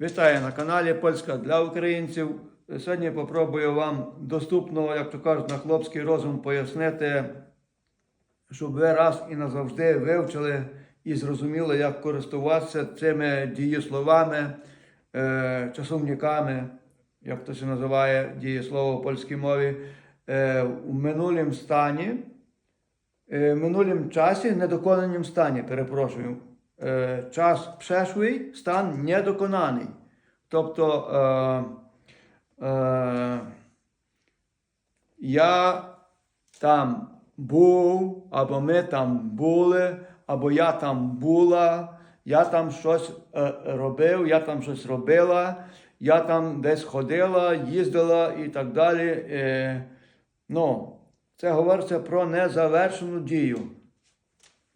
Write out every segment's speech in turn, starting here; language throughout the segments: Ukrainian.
Вітаю на каналі Польська для українців. Сьогодні попробую вам доступно, як то кажуть, на хлопський розум пояснити, щоб ви раз і назавжди вивчили і зрозуміли, як користуватися цими дієсловами, е, часовниками, як то се називає дієслово в польській мові, е, у минулім стані, е, в минулім часі, недоконанім стані, перепрошую. Час przeszłий, стан недоконаний. Тобто е, е, я там був, або ми там були, або я там була, я там щось е, робив, я там щось робила, я там десь ходила, їздила і так далі. Е, ну, це говориться про незавершену дію.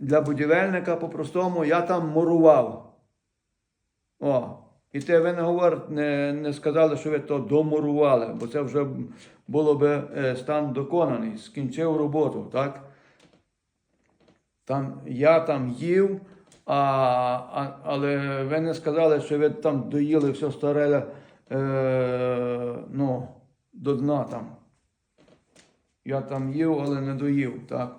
Для будівельника по-простому я там мурував. О, і те ви не говорите, не, не сказали, що ви то домурували, бо це вже було би е, стан доконаний, скінчив роботу, так? Там, я там їв, а, а, але ви не сказали, що ви там доїли все старе е, ну, до дна там. Я там їв, але не доїв, так?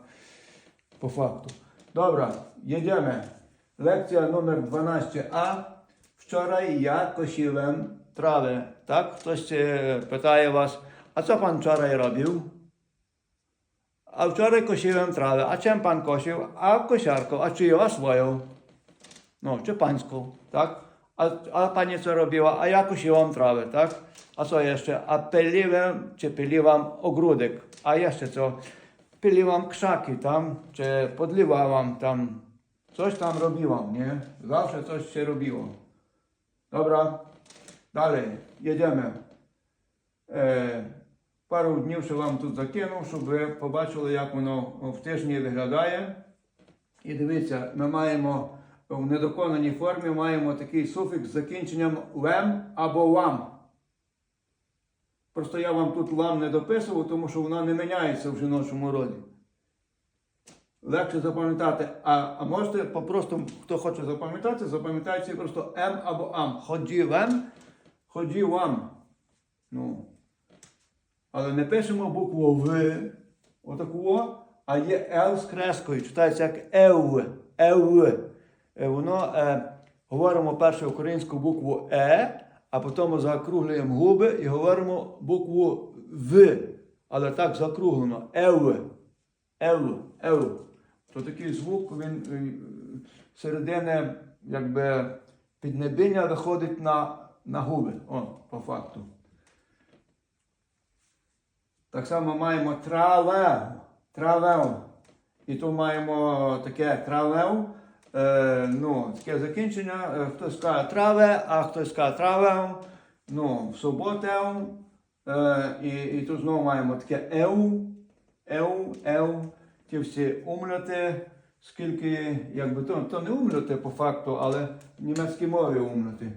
По факту. Добре, їдемо. Лекція номер 12а. Вчорай я косіłem трави. Так? Хтось е, питає вас, а що пан вчорай робив? А вчорай косіłem трави. А чим пан косив? А косярку, а чию? А свою. Ну, чи панську, так? А, а пані co robiła? A ja kosiłam trawę, tak? A co jeszcze? A pyliłem, czy pyliłam ogródek? A jeszcze co? Pyliłam krzaki tam, czy podliwałam tam. Coś tam robiłam, nie? Zawsze coś się robiło. Dobra, dalej, jedziemy. Е, пару днів ще вам тут закинув, щоб ви побачили, як воно в тижні виглядає. І дивіться, ми маємо в недоконаній формі маємо такий суфікс з закінченням лем або вам. Просто я вам тут лам не дописував, тому що вона не міняється в жіночому роді. Легше запам'ятати. А, а можете попросту, хто хоче запам'ятати, запам'ятайте просто М або ам. Ході лем, ході вам. Ну. Але не пишемо букву В, отаку, о, а є Л з крескою. Читається як ЕВ. ЕВ. Е, Воно е, говоримо першу українську букву Е, а потім заокруглюємо губи і говоримо букву В. Але так закруглено. Ев. Ев. Ев. То такий звук, він е, середини, якби піднебіння виходить на, на губи. О, по факту. Так само маємо травев. Травев. І тут маємо таке травев. Е, ну, таке закінчення. Е, Хтось каже траве, а хтось каже травев. Ну, в суботев. Е, і, і тут знову маємо таке ев. Ев, ев. Ті всі умляти. Скільки, якби то, то не умляти по факту, але в німецькій мові умляти.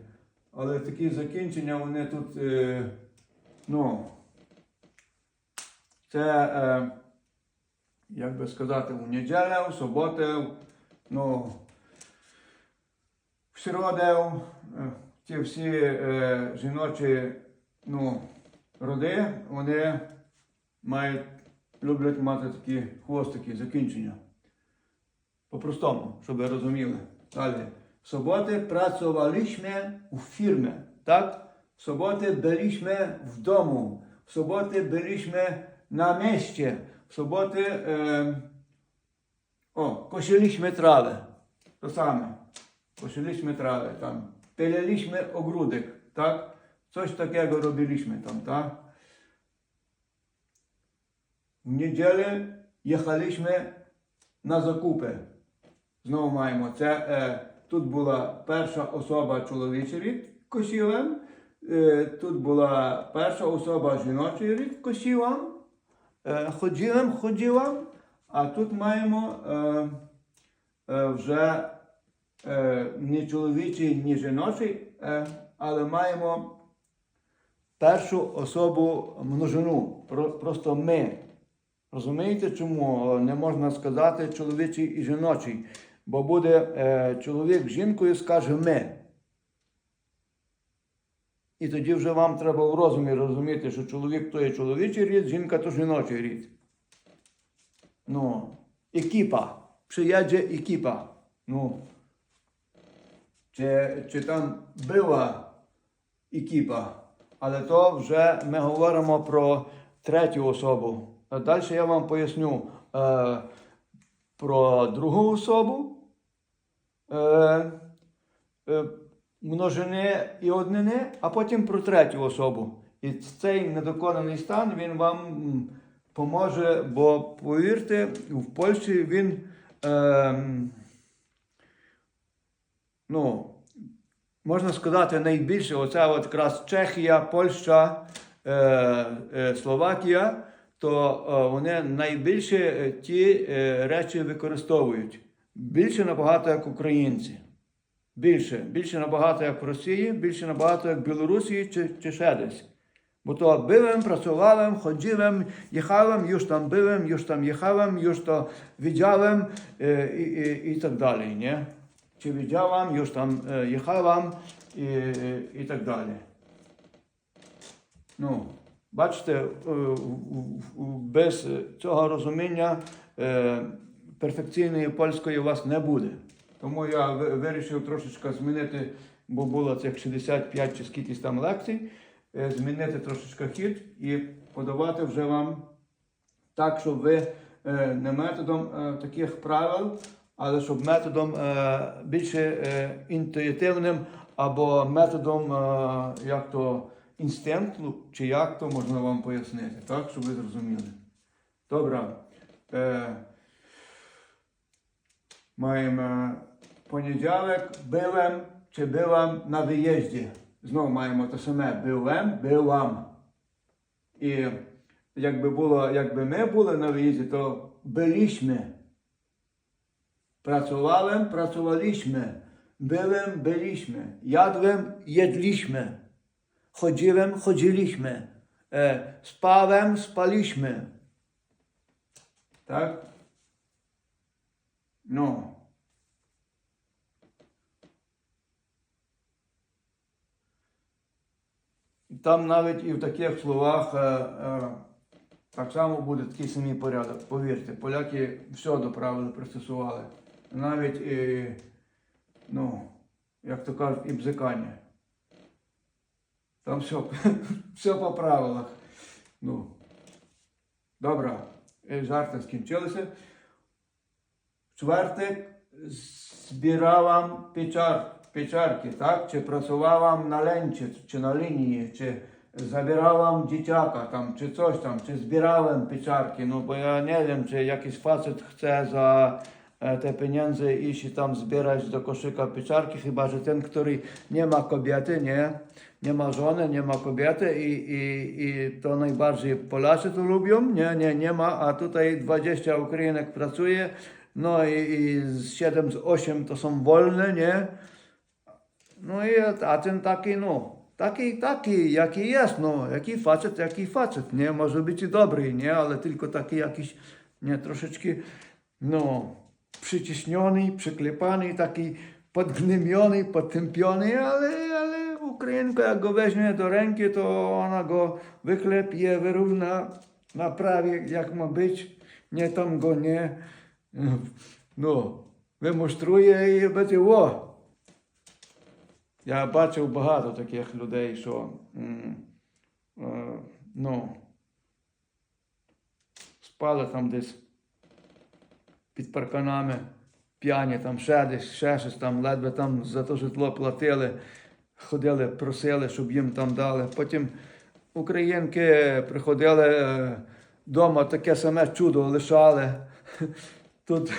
Але такі закінчення вони тут, е, ну, це, е, як би сказати, у неділю, в суботу, ну, в середу, е, всі е, жіночі ну, роди, вони мають, люблять мати такі хвостики, закінчення. По-простому, щоб ви розуміли. Далі. В суботи працювaliśmy у фірмі, так? Soboty byliśmy w domu. W soboty byliśmy na mieście. W soboty e, o, kosiliśmy Kosiliśmy trawę tam. Pyliliśmy ogródek, tak? Coś takiego robiliśmy tam, tak? W niedzielę jechaliśmy na zakupy. Знову маємо це. Е, тут була перша особа чоловічий рід косілем. Е, тут була перша особа жіночий рід косілем. Е, ходілем, ходілем. А тут маємо е, е, вже е, не чоловічий, ні жіночий, е, але маємо першу особу множину. Просто ми. Розумієте, чому не можна сказати чоловічий і жіночий? Бо буде е, чоловік жінкою скаже ми. І тоді вже вам треба в розумі розуміти, що чоловік то є чоловічий рід, жінка то жіночий рід. Ну, екіпа. Przyjedzie екіпа. Ну, чи, чи там била екіпа. Але то вже ми говоримо про третю особу. Далі я вам поясню е, про другу особу. Е, е, множини і однини, а потім про третю особу. І цей недоконаний стан він вам поможе, бо повірте, в Польщі він ем, ну, можна сказати, найбільше оце от якраз Чехія, Польща, е, е, Словакія, то е, вони найбільше ті речі використовують. Більше набагато як українці. Більше, більше набагато як в Росії, більше набагато як в Білорусі чи, чи ще десь. Bo to byłem, pracowałem, chodziłem, jechałem, już tam byłem, już tam jechałem, już to widziałem e, i, i, i tak dalej, Czy widziałam, już e, jechałam i, i, i tak dalej. Ну, бачите, е, без цього розуміння е, перфекційної польської у вас не буде. Тому я вирішив трошечки змінити, бо було цих 65 чи скількись там лекцій, е, змінити трошечки хід і подавати вже вам так, щоб ви е, не методом е, таких правил, але щоб методом е, більше е, інтуїтивним або методом, е, як то інстинкту, чи як то можна вам пояснити, так, щоб ви зрозуміли. Добре. Маємо понеділок, бивем чи бивам на виїзді. Знову маємо те саме бивем, бивам. І якби було, якби ми були на виїзді, то byliśmy. Pracowałem, pracowaliśmy. Byłem, byliśmy. Jadłem, jedliśmy. Chodziłem, chodziliśmy. E, spałem, spaliśmy. Tak? No. Там навіть і в таких словах е, е, так само буде такий самий порядок. Повірте, поляки все до правил пристосували. Навіть і, ну, як то кажуть, і бзикання. Там все, все по правилах. Ну, добре, е, жарти скінчилися. В четвертик збирałam pieczar, pieczarki, tak? Czy pracowałam na lęcie, czy na linii, czy zabierałam dzieciaka tam, czy coś tam, czy zbierałem pieczarki, no bo ja nie wiem, czy jakiś facet chce za e, te pieniądze iść i tam zbierać do koszyka pieczarki, chyba że ten, który nie ma kobiety, nie? Nie ma żony, nie ma kobiety i, i, i to najbardziej Polacy to lubią, nie, nie, nie ma, a tutaj 20 Ukrainek pracuje, no i, i z 7 z 8 to są wolne, nie? No i a ten taki, no, taki, taki, jaki jest, no, jaki facet, jaki facet, nie? Może być i dobry, nie? Ale tylko taki jakiś, nie, troszeczkę, no, przyciśniony, przyklepany, taki podgnębiony, potępiony, ale, ale Ukrainka jak go weźmie do ręki, to ona go wyklepie, wyrówna, naprawi jak ma być, nie tam go nie, ну, вимуштрує і będzie о. Я бачив багато таких людей, що м, е, ну, спали там десь під парканами, п'яні, там ще десь, ще щось там, ледве там за то житло платили, ходили, просили, щоб їм там дали. Потім українки приходили вдома, таке саме чудо лишали. Тут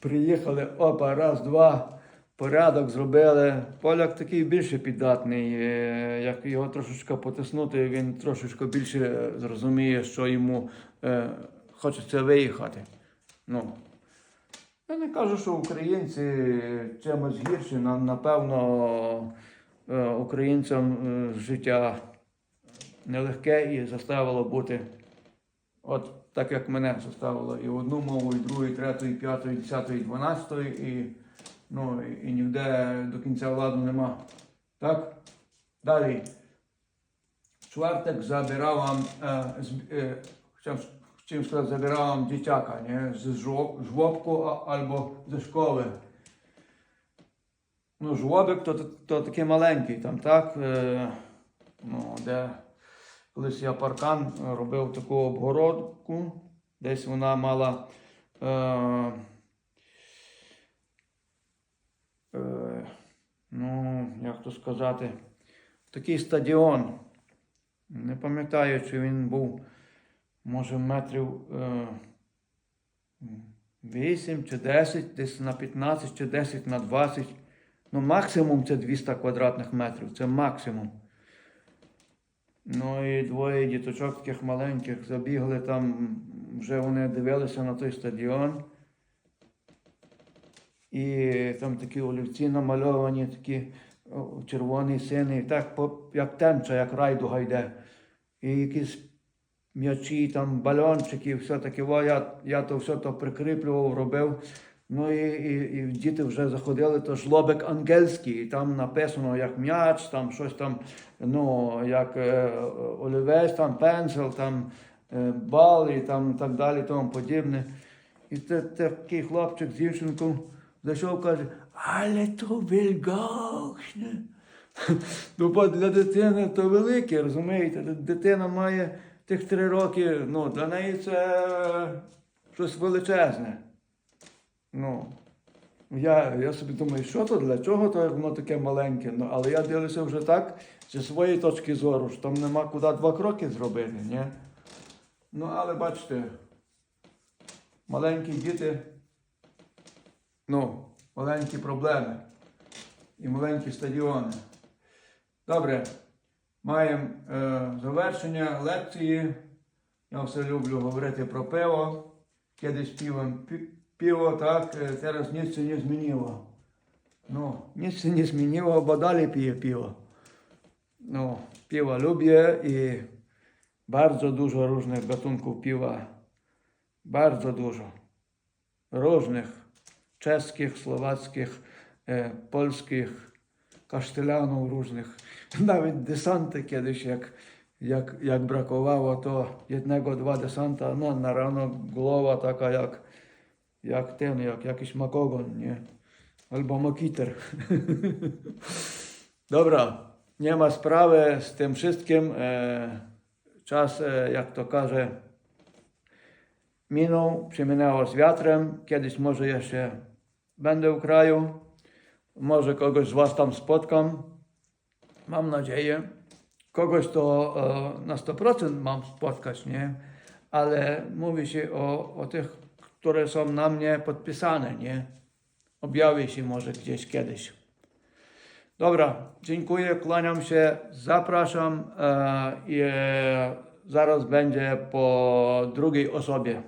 приїхали, опа, раз, два, порядок зробили. Поляк такий більше піддатний. е, Як його трошечки потиснути, він трошечки більше зрозуміє, що йому е, хочеться виїхати. Ну, я не кажу, що українці чимось гірші. Напевно, е, українцям е, життя нелегке і заставило бути. От так як мене заставило і одну мову, і другу, і третю, і п'яту, і десяту, і дванадцяту, і, ну, і, ніде до кінця владу нема. Так? Далі. zabierałam, e, z, e, chciałem, chciałem сказати, zabierałam dzieciaka, nie? Z żło- żłobku albo ze szkoły. Жлобик то, то, то такий маленький, там так. Е, ну, де колись я паркан робив таку обгородку, десь вона мала. Е, е, ну, як то сказати, такий стадіон. Не пам'ятаю, чи він був, може, метрів е, 8 чи 10, десь на 15 чи 10 на 20. Ну, максимум це 200 квадратних метрів. Це максимум. Ну і двоє діточок таких маленьких забігли там, вже вони дивилися на той стадіон. І там такі олівці намальовані, такі о, червоний, синий, так як темча, як райдуга йде. І якісь м'ячі, там бальончики, все таке. Я, я то все то прикріплював, робив. Ну і, і, і діти вже заходили, то жлобик ангельський, і там написано як м'яч, там щось там, ну, як е, олівець, там пенсил, там е, бал і там так далі, тому подібне. І те, такий хлопчик з дівчинкою зайшов, каже, але то вельгахне. Ну, бо для дитини то велике, розумієте? Дитина має тих три роки, ну, для неї це щось величезне. Ну, я, я собі думаю, що то, для чого то як воно таке маленьке. Ну, але я дивлюся вже так, зі своєї точки зору, що там нема куди два кроки зробити, ні? Ну, але бачите, маленькі діти, ну, маленькі проблеми і маленькі стадіони. Добре, маємо е, завершення лекції. Я все люблю говорити про пиво. Tak, e, teraz nic się nie zmieniło. No, nic się nie zmieniło, bo dalej piję piwo. No, piwa lubię i bardzo dużo różnych gatunków piwa. Bardzo dużo. Różnych. Czeskich, słowackich, e, polskich, kasztelanów różnych. Nawet desanty kiedyś, jak, jak, jak brakowało, to jednego, dwa desanta, no na rano głowa taka jak, jak ten, jak jakiś makogon, nie? Albo makiter. Dobra, nie ma sprawy z tym wszystkim. E, czas, e, jak to każe, minął, przeminęło z wiatrem. Kiedyś może jeszcze będę w kraju. Może kogoś z Was tam spotkam. Mam nadzieję. Kogoś to e, na 100% mam spotkać, nie? Ale mówi się o, o tych, które są na mnie podpisane, nie? Objawi się może gdzieś kiedyś. Dobra, dziękuję, kłaniam się, zapraszam e, i zaraz będzie po drugiej osobie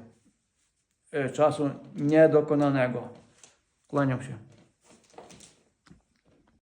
e, czasu niedokonanego. Kłaniam się.